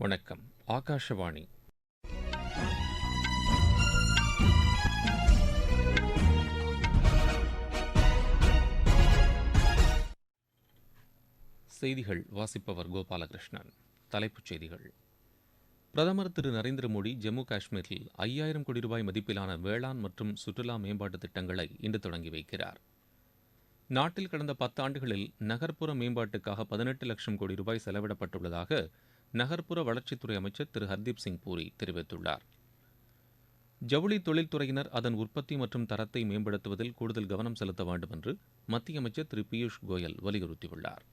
வணக்கம் ஆகாஷவாணி. செய்திகள் வாசிப்பவர் கோபாலகிருஷ்ணன். தலைப்புச் செய்திகள். பிரதமர் திரு நரேந்திர மோடி ஜம்மு காஷ்மீரில் ஐயாயிரம் கோடி ரூபாய் மதிப்பிலான வேளாண் மற்றும் சுற்றுலா மேம்பாட்டு திட்டங்களை இன்று தொடங்கி வைக்கிறார். நாட்டில் கடந்த பத்தாண்டுகளில் நகர்ப்புற மேம்பாட்டுக்காக பதினெட்டு லட்சம் கோடி ரூபாய் செலவிடப்பட்டுள்ளதாக நகர்ப்புற வளர்ச்சித்துறை அமைச்சர் திரு ஹர்தீப் சிங் பூரி தெரிவித்துள்ளார். ஜவுளி தொழில்துறையினர் அதன் உற்பத்தி மற்றும் தரத்தை மேம்படுத்துவதில் கூடுதல் கவனம் செலுத்த வேண்டும் என்று மத்திய அமைச்சர் திரு பியூஷ் கோயல் வலியுறுத்தியுள்ளார்.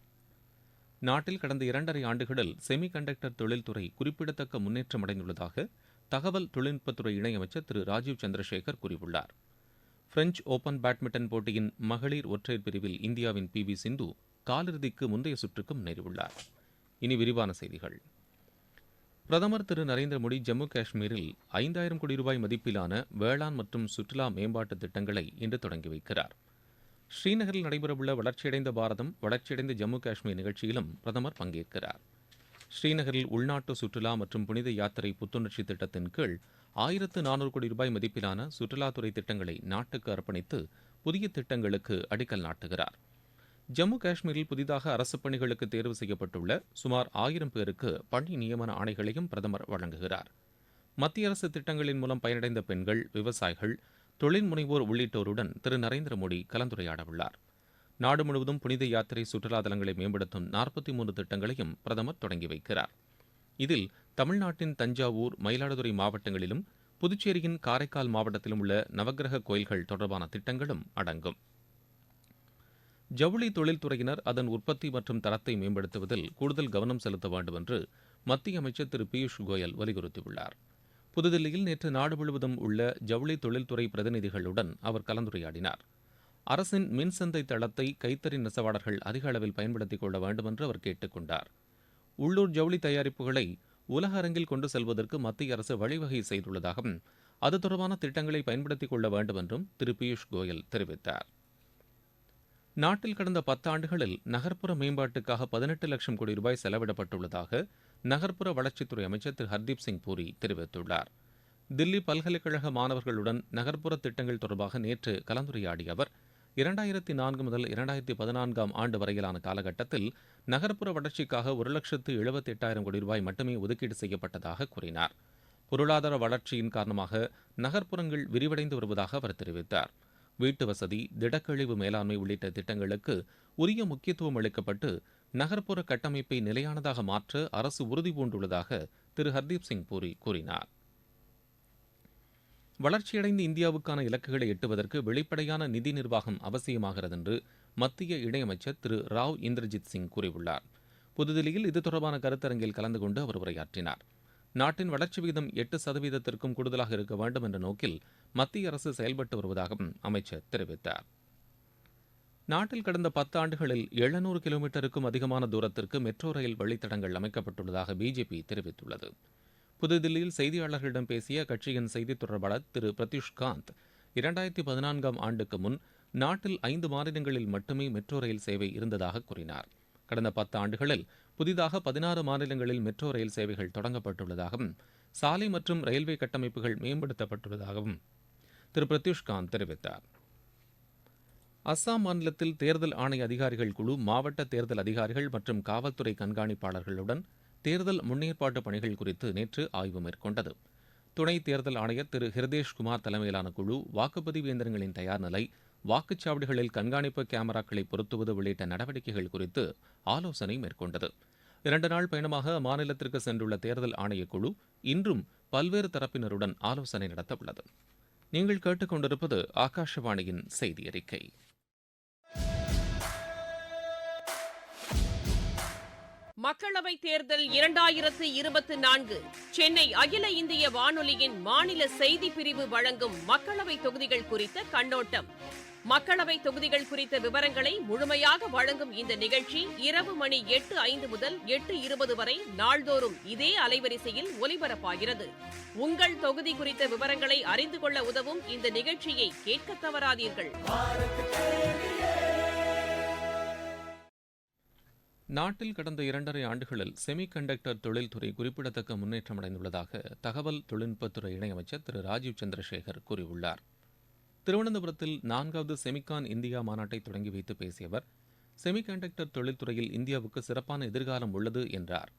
நாட்டில் கடந்த இரண்டரை ஆண்டுகளில் செமி கண்டக்டர் தொழில்துறை குறிப்பிடத்தக்க முன்னேற்றம் அடைந்துள்ளதாக தகவல் தொழில்நுட்பத்துறை இணையமைச்சர் திரு ராஜீவ் சந்திரசேகர் கூறியுள்ளார். பிரெஞ்சு ஓபன் பேட்மிண்டன் போட்டியின் மகளிர் ஒற்றையர் பிரிவில் இந்தியாவின் பி வி சிந்து காலிறுதிக்கு முந்தைய சுற்றுக்கு முன்னேறியுள்ளாா் இனி விரிவான செய்திகள். பிரதமர் திரு நரேந்திர மோடி ஜம்மு காஷ்மீரில் ஐந்தாயிரம் கோடி ரூபாய் மதிப்பிலான வேளாண் மற்றும் சுற்றுலா மேம்பாட்டு திட்டங்களை இன்று தொடங்கி வைக்கிறார். ஸ்ரீநகரில் நடைபெறவுள்ள வளர்ச்சியடைந்த பாரதம் வளர்ச்சியடைந்த ஜம்மு காஷ்மீர் நிகழ்ச்சியிலும் பிரதமர் பங்கேற்கிறார். ஸ்ரீநகரில் உள்நாட்டு சுற்றுலா மற்றும் புனித யாத்திரை புத்துணர்ச்சி திட்டத்தின் கீழ் ஆயிரத்து நானூறு கோடி ரூபாய் மதிப்பிலான சுற்றுலாத்துறை திட்டங்களை நாட்டுக்கு அர்ப்பணித்து புதிய திட்டங்களுக்கு அடிக்கல் நாட்டுகிறார். ஜம்மு காஷ்மீரில் புதிதாக அரசு பணிகளுக்கு தேர்வு செய்யப்பட்டுள்ள சுமார் ஆயிரம் பேருக்கு பணி நியமன ஆணைகளையும் பிரதமர் வழங்குகிறார். மத்திய அரசு திட்டங்களின் மூலம் பயனடைந்த பெண்கள் விவசாயிகள் தொழில் முனைவோர் உள்ளிட்டோருடன் திரு. நரேந்திர மோடி கலந்துரையாடவுள்ளார். நாடு முழுவதும் புனித யாத்திரை சுற்றுலா தலங்களை மேம்படுத்தும் நாற்பத்தி மூன்று திட்டங்களையும் பிரதமர் தொடங்கி வைக்கிறார். இதில் தமிழ்நாட்டின் தஞ்சாவூர் மயிலாடுதுறை மாவட்டங்களிலும் புதுச்சேரியின் காரைக்கால் மாவட்டத்திலும் உள்ள நவக்கிரக கோயில்கள் தொடர்பான திட்டங்களும் அடங்கும். ஜவுளி தொழில்துறையினர் அதன் உற்பத்தி மற்றும் தரத்தை மேம்படுத்துவதில் கூடுதல் கவனம் செலுத்த வேண்டும் என்று மத்திய அமைச்சர் திரு பியூஷ் கோயல் வலியுறுத்தியுள்ளார். புதுதில்லியில் நேற்று நாடு முழுவதும் உள்ள ஜவுளி தொழில்துறை பிரதிநிதிகளுடன் அவர் கலந்துரையாடினார். அரசின் மின்சந்தை தளத்தை கைத்தறி நெசவாளர்கள் அதிக அளவில் பயன்படுத்திக் கொள்ள வேண்டும் என்று அவர் கேட்டுக் கொண்டார். உள்ளூர் ஜவுளி தயாரிப்புகளை உலக அரங்கில் கொண்டு செல்வதற்கு மத்திய அரசு வழிவகை செய்துள்ளதாகவும் அது தொடர்பான திட்டங்களை பயன்படுத்திக் கொள்ள வேண்டும் என்றும் திரு பியூஷ் கோயல் தெரிவித்தார். நாட்டில் கடந்த பத்தாண்டுகளில் நகர்ப்புற மேம்பாட்டுக்காக பதினெட்டு லட்சம் கோடி ரூபாய் செலவிடப்பட்டுள்ளதாக நகர்ப்புற வளர்ச்சித்துறை அமைச்சர் திரு. ஹர்தீப் சிங் பூரி தெரிவித்துள்ளார். தில்லி பல்கலைக்கழக மாணவர்களுடன் நகர்ப்புற திட்டங்கள் தொடர்பாக நேற்று கலந்துரையாடிய அவர் இரண்டாயிரத்தி நான்கு முதல் இரண்டாயிரத்தி பதினான்காம் ஆண்டு வரையிலான காலகட்டத்தில் நகர்ப்புற வளர்ச்சிக்காக ஒரு லட்சத்து எழுபத்தி எட்டாயிரம் கோடி ரூபாய் மட்டுமே ஒதுக்கீடு செய்யப்பட்டதாக கூறினார். பொருளாதார வளர்ச்சியின் காரணமாக நகர்ப்புறங்கள் விரிவடைந்து வருவதாக அவர் தெரிவித்தார். வீட்டு வசதி திடக்கழிவு மேலாண்மை உள்ளிட்ட திட்டங்களுக்கு உரிய முக்கியத்துவம் அளிக்கப்பட்டு நகர்ப்புற கட்டமைப்பை நிலையானதாக மாற்ற அரசு உறுதி பூண்டுள்ளதாக திரு. ஹர்தீப் சிங் பூரி கூறினார். வளர்ச்சியடைந்த இந்தியாவுக்கான இலக்குகளை எட்டுவதற்கு வெளிப்படையான நிதி நிர்வாகம் அவசியமாகிறது என்று மத்திய இணையமைச்சர் திரு. ராவ் இந்திரஜித் சிங் கூறியுள்ளார். புதுதில்லியில் இது தொடர்பான கருத்தரங்கில் கலந்து கொண்டு அவர் உரையாற்றினார். நாட்டின் வளர்ச்சி விகிதம் எட்டு சதவீதத்திற்கும் கூடுதலாக இருக்க வேண்டும் என்ற நோக்கில் மத்திய அரசு செயல்பட்டு வருவதாகவும் அமைச்சர் தெரிவித்தார். நாட்டில் கடந்த பத்து ஆண்டுகளில் எழுநூறு கிலோமீட்டருக்கும் அதிகமான தூரத்திற்கு மெட்ரோ ரயில் வழித்தடங்கள் அமைக்கப்பட்டுள்ளதாக பிஜேபி தெரிவித்துள்ளது. புதுதில்லியில் செய்தியாளர்களிடம் பேசிய கட்சியின் செய்தித் தொடர்பாளர் திரு பிரதீஷ் காந்த் இரண்டாயிரத்தி பதினான்காம் ஆண்டுக்கு முன் நாட்டில் ஐந்து மாநிலங்களில் மட்டுமே மெட்ரோ ரயில் சேவை இருந்ததாக கூறினார். கடந்த பத்து ஆண்டுகளில் புதிதாக பதினாறு மாநிலங்களில் மெட்ரோ ரயில் சேவைகள் தொடங்கப்பட்டுள்ளதாகவும் சாலை மற்றும் ரயில்வே கட்டமைப்புகள் மேம்படுத்தப்பட்டுள்ளதாகவும் திரு. பிரத்யுஷ்காந்த் தெரிவித்தார். அஸ்ஸாம் மாநிலத்தில் தேர்தல் ஆணைய அதிகாரிகள் குழு மாவட்ட தேர்தல் அதிகாரிகள் மற்றும் காவல்துறை கண்காணிப்பாளர்களுடன் தேர்தல் முன்னேற்பாட்டு பணிகள் குறித்து நேற்று ஆய்வு மேற்கொண்டது. துணை தேர்தல் ஆணையர் திரு. ஹிருதேஷ்குமார் தலைமையிலான குழு வாக்குப்பதிவு இயந்திரங்களின் தயார் நிலை வாக்குச்சாவடிகளில் கண்காணிப்பு கேமராக்களை பொருத்துவது உள்ளிட்ட நடவடிக்கைகள் குறித்து ஆலோசனை மேற்கொண்டது. இரண்டு நாள் பயணமாக அம்மாநிலத்திற்கு சென்றுள்ள தேர்தல் ஆணையக்குழு இன்றும் பல்வேறு தரப்பினருடன் ஆலோசனை நடத்தவுள்ளது. நீங்கள் கேட்டுக்கொண்டிருப்பது ஆகாஷவாணியின் செய்தி அறிக்கை மக்களவைத் தேர்தல் இரண்டாயிரத்து இருபத்தி நான்கு. சென்னை அகில இந்திய வானொலியின் மாநில செய்தி பிரிவு வழங்கும் மக்களவை தொகுதிகள் குறித்த கண்ணோட்டம். மக்களவை தொகுதிகள் குறித்த விவரங்களை முழுமையாக வழங்கும் இந்த நிகழ்ச்சி இரவு மணி எட்டு ஐந்து முதல் எட்டு இருபது வரை நாள்தோறும் இதே அலைவரிசையில் ஒலிபரப்பாகிறது. உங்கள் தொகுதி குறித்த விவரங்களை அறிந்து கொள்ள உதவும் இந்த நிகழ்ச்சியை கேட்க தவறாதீர்கள். நாட்டில் கடந்த இரண்டரை ஆண்டுகளில் செமி கண்டக்டர் தொழில்துறை குறிப்பிடத்தக்க முன்னேற்றம் அடைந்துள்ளதாக தகவல் தொழில்நுட்பத்துறை இணையமைச்சர் திரு ராஜீவ் சந்திரசேகர் கூறியுள்ளார். திருவனந்தபுரத்தில் நான்காவது செமிகான் இந்தியா மாநாட்டை தொடங்கி வைத்து பேசிய அவர் செமிகண்டக்டர் தொழில்துறையில் இந்தியாவுக்கு சிறப்பான எதிர்காலம் உள்ளது என்றார்.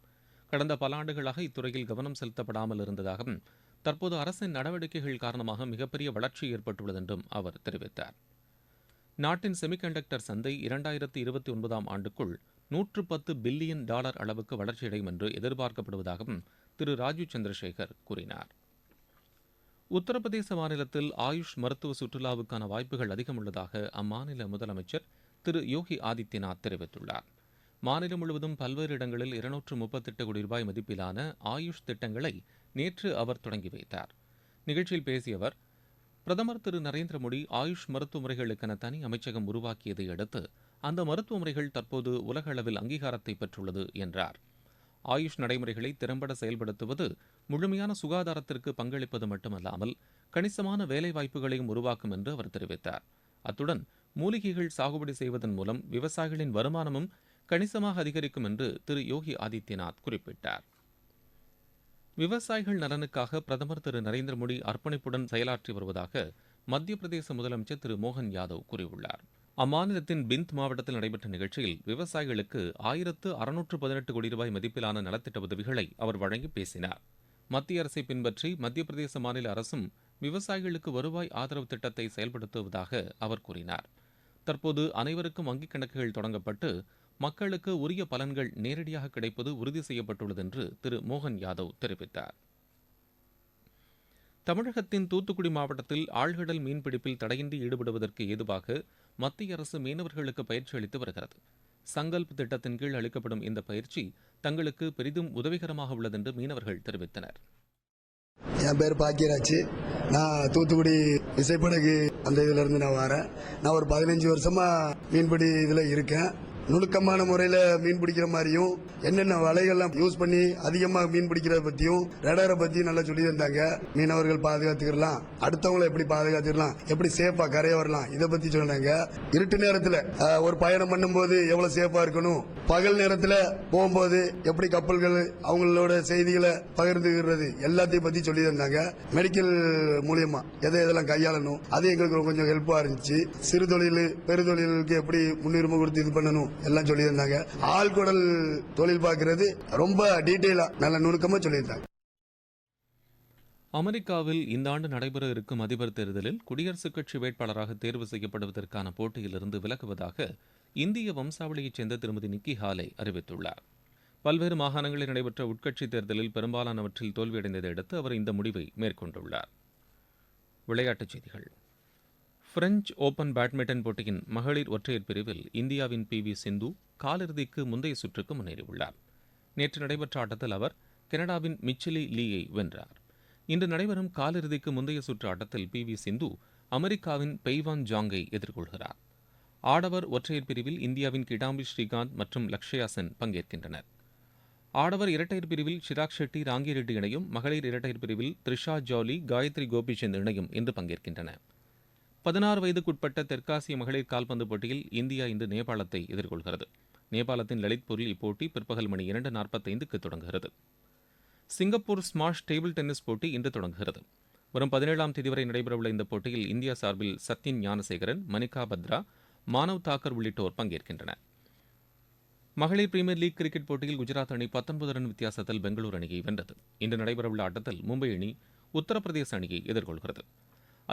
கடந்த பல ஆண்டுகளாக இத்துறையில் கவனம் செலுத்தப்படாமல் இருந்ததாகவும் தற்போது அரசின் நடவடிக்கைகள் காரணமாக மிகப்பெரிய வளர்ச்சி ஏற்பட்டுள்ளது என்றும் அவர் தெரிவித்தார். நாட்டின் செமிகண்டக்டர் சந்தை இரண்டாயிரத்தி இருபத்தி ஒன்பதாம் ஆண்டுக்குள் நூற்று பத்து பில்லியன் டாலர் அளவுக்கு வளர்ச்சியடையும் என்று எதிர்பார்க்கப்படுவதாகவும் திரு. ராஜீவ் சந்திரசேகர் கூறினார். உத்தரப்பிரதேச மாநிலத்தில் ஆயுஷ் மருத்துவ சுற்றுலாவுக்கான வாய்ப்புகள் அதிகம் உள்ளதாக அம்மாநில முதலமைச்சர் திரு யோகி ஆதித்யநாத் தெரிவித்துள்ளார். மாநிலம் முழுவதும் பல்வேறு இடங்களில் இருநூற்று முப்பத்தெட்டு கோடி ரூபாய் மதிப்பிலான ஆயுஷ் திட்டங்களை நேற்று அவர் தொடங்கி வைத்தார். நிகழ்ச்சியில் பேசிய அவர் பிரதமர் திரு நரேந்திர மோடி ஆயுஷ் மருத்துவ முறைகளுக்கென தனி அமைச்சகம் உருவாக்கியதை அடுத்து அந்த மருத்துவ முறைகள் தற்போது உலக அளவில் அங்கீகாரத்தை பெற்றுள்ளது என்றார். ஆயுஷ் நடைமுறைகளை திறம்பட செயல்படுத்துவது முழுமையான சுகாதாரத்திற்கு பங்களிப்பது மட்டுமல்லாமல் கணிசமான வேலைவாய்ப்புகளையும் உருவாக்கும் என்று அவர் தெரிவித்தார். அத்துடன் மூலிகைகள் சாகுபடி செய்வதன் மூலம் விவசாயிகளின் வருமானமும் கணிசமாக அதிகரிக்கும் என்று திரு யோகி ஆதித்யநாத் குறிப்பிட்டார். விவசாயிகள் நலனுக்காக பிரதமர் திரு நரேந்திர மோடி அர்ப்பணிப்புடன் செயலாற்றி வருவதாக மத்திய பிரதேச முதலமைச்சர் திரு மோகன் யாதவ் கூறியுள்ளார். அம்மாநிலத்தின் பிந்த் மாவட்டத்தில் நடைபெற்ற நிகழ்ச்சியில் விவசாயிகளுக்கு ஆயிரத்து அறுநூற்று பதினெட்டு கோடி ரூபாய் மதிப்பிலான நலத்திட்ட உதவிகளை அவர் வழங்கி பேசினார். மத்திய அரசை பின்பற்றி மத்திய பிரதேச மாநில அரசும் விவசாயிகளுக்கு வருவாய் ஆதரவு திட்டத்தை செயல்படுத்துவதாக அவர் கூறினார். தற்போது அனைவருக்கும் வங்கிக் கணக்குகள் தொடங்கப்பட்டு மக்களுக்கு உரிய பலன்கள் நேரடியாக கிடைப்பது உறுதி செய்யப்பட்டுள்ளது என்று திரு மோகன் யாதவ் தெரிவித்தார். தமிழகத்தின் தூத்துக்குடி மாவட்டத்தில் ஆழ்கடல் மீன்பிடிப்பில் தடையின்றி ஈடுபடுவதற்கு ஏதுவாக மத்திய அரசு மீனவர்களுக்கு பயிற்சி அளித்து வருகிறது. சங்கல்ப் திட்டத்தின் கீழ் அளிக்கப்படும் இந்த பயிற்சி தங்களுக்கு பெரிதும் உதவிகரமாக உள்ளது என்று மீனவர்கள் தெரிவித்தனர். என் பேர் பாக்கியராஜ். நான் தூத்துக்குடி விசைப்படகு அந்த இதுல இருந்து நான் வரேன். நான் ஒரு பதினஞ்சு வருஷமா மீன்பிடி இதுல இருக்கேன். நுணுக்கமான முறையில் மீன் பிடிக்கிற மாதிரியும் என்னென்ன வலைகள்லாம் யூஸ் பண்ணி அதிகமாக மீன் பிடிக்கிறத பற்றியும் ரெடரை பற்றி நல்லா சொல்லி தந்தாங்க மீனவர்கள் பாதுகாத்துக்கலாம் அடுத்தவங்களை எப்படி பாதுகாத்துக்கலாம்? எப்படி சேஃபாக கரைய வரலாம்? இதை பற்றி சொன்னாங்க. இருட்டு நேரத்தில் ஒரு பயணம் பண்ணும்போது எவ்வளோ சேஃபாக இருக்கணும்? பகல் நேரத்தில் போகும்போது எப்படி கப்பல்கள் அவங்களோட செய்திகளை பகிர்ந்துக்கிறது? எல்லாத்தையும் பற்றி சொல்லி தந்தாங்க மெடிக்கல் மூலியமா எதை எதெல்லாம் கையாளணும்? அது எங்களுக்கு கொஞ்சம் ஹெல்ப்பாக இருந்துச்சு. சிறு தொழில் பெருதொழிலுக்கு எப்படி முன்னுரிமை கொடுத்து இது பண்ணணும்? எல்லாம் சொல்லியிருந்தாங்க. ஆழ்குடல் தொழில் பார்க்கறது ரொம்ப டீட்டெயிலா நல்ல நுணுக்கமா சொல்லியிருந்தாங்க. அமெரிக்காவில் இந்த ஆண்டு நடைபெற இருக்கும் அதிபர் தேர்தலில் குடியரசுக் கட்சி வேட்பாளராக தேர்வு செய்யப்படுவதற்கான போட்டியிலிருந்து விலகுவதாக இந்திய வம்சாவளியைச் சேர்ந்த திருமதி நிக்கி ஹாலே அறிவித்துள்ளார். பல்வேறு மாகாணங்களில் நடைபெற்ற உட்கட்சி தேர்தலில் பெரும்பாலானவற்றில் தோல்வியடைந்ததை அடுத்து அவர் இந்த முடிவை மேற்கொண்டுள்ளார். விளையாட்டுச் செய்திகள். பிரெஞ்சு ஓபன் பேட்மிண்டன் போட்டியின் மகளிர் ஒற்றையர் பிரிவில் இந்தியாவின் பி வி சிந்து காலிறுதிக்கு முந்தைய சுற்றுக்கு முன்னேறியுள்ளார். நேற்று நடைபெற்ற ஆட்டத்தில் அவர் கனடாவின் மிச்சிலி லீயை வென்றார். இன்று நடைபெறும் காலிறுதிக்கு முந்தைய சுற்று ஆட்டத்தில் பி வி சிந்து அமெரிக்காவின் பெய்வான் ஜாங்கை எதிர்கொள்கிறார். ஆடவர் ஒற்றையர் பிரிவில் இந்தியாவின் கிடாம்பி ஸ்ரீகாந்த் மற்றும் லக்ஷயா சென் பங்கேற்கின்றனர். ஆடவர் இரட்டையர் பிரிவில் சிராக் ஷெட்டி ராங்கிரெட்டி இணையும் மகளிர் இரட்டையர் பிரிவில் த்ரிஷா ஜாலி காயத்ரி கோபிச்சந்த் இணையும் இன்று பங்கேற்கின்றன. பதினாறு வயதுக்குட்பட்ட தெற்காசிய மகளிர் கால்பந்து போட்டியில் இந்தியா இன்று நேபாளத்தை எதிர்கொள்கிறது. நேபாளத்தின் லலித்பூரில் இப்போட்டி பிற்பகல் மணி இரண்டு நாற்பத்தைந்துக்கு தொடங்குகிறது. சிங்கப்பூர் ஸ்மாஷ் டேபிள் டென்னிஸ் போட்டி இன்று தொடங்குகிறது. வரும் பதினேழாம் தேதி வரை நடைபெறவுள்ள இந்த போட்டியில் இந்தியா சார்பில் சத்யன் ஞானசேகரன் மணிகா பத்ரா மானவ் தாக்கர் உள்ளிட்டோர் பங்கேற்கின்றனர். மகளிர் பிரீமியர் லீக் கிரிக்கெட் போட்டியில் குஜராத் அணி பத்தொன்பது ரன் வித்தியாசத்தில் பெங்களூரு அணியை வென்றது. இன்று நடைபெறவுள்ள ஆட்டத்தில் மும்பை அணி உத்தரப்பிரதேச அணியை எதிர்கொள்கிறது.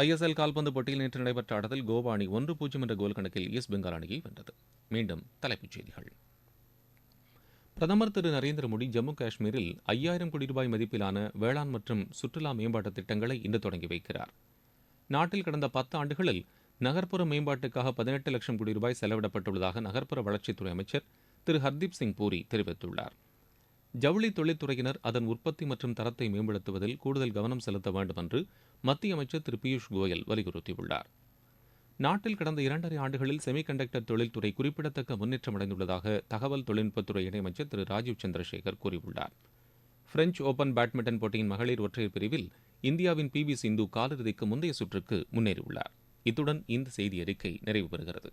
ஐஎஸ்எல் கால்பந்து போட்டியில் நேற்று நடைபெற்ற ஆட்டத்தில் கோவா அணி ஒன்று பூஜ்ஜியம் என்ற கோல் கணக்கில் ஈஸ்ட் பெங்கால் அணியை வென்றது. மீண்டும் தலைப்புச் செய்திகள். பிரதமர் திரு நரேந்திர மோடி ஜம்மு காஷ்மீரில் ஐயாயிரம் கோடி ரூபாய் மதிப்பிலான வேளாண் மற்றும் சுற்றுலா மேம்பாட்டு திட்டங்களை இன்று தொடங்கி வைக்கிறார். நாட்டில் கடந்த பத்து ஆண்டுகளில் நகர்ப்புற மேம்பாட்டுக்காக பதினெட்டு லட்சம் கோடி ரூபாய் செலவிடப்பட்டுள்ளதாக நகர்ப்புற வளர்ச்சித்துறை அமைச்சர் திரு ஹர்தீப் சிங் பூரி தெரிவித்துள்ளார். ஜவுளி தொழில்துறையினர் அதன் உற்பத்தி மற்றும் தரத்தை மேம்படுத்துவதில் கூடுதல் கவனம் செலுத்த வேண்டும் என்று மத்திய அமைச்சர் திரு பியூஷ் கோயல் வலியுறுத்தியுள்ளார். நாட்டில் கடந்த இரண்டரை ஆண்டுகளில் செமிகண்டக்டர் தொழில்துறை குறிப்பிடத்தக்க முன்னேற்றம் அடைந்துள்ளதாக தகவல் தொழில்நுட்பத்துறை இணையமைச்சர் திரு ராஜீவ் சந்திரசேகர் கூறியுள்ளார். பிரெஞ்சு ஓபன் பேட்மிண்டன் போட்டியின் மகளிர் ஒற்றையர் பிரிவில் இந்தியாவின் பி வி சிந்து காலிறுதிக்கு முந்தைய சுற்றுக்கு முன்னேறியுள்ளார். இத்துடன் இந்த செய்தி அறிக்கை நிறைவு பெறுகிறது.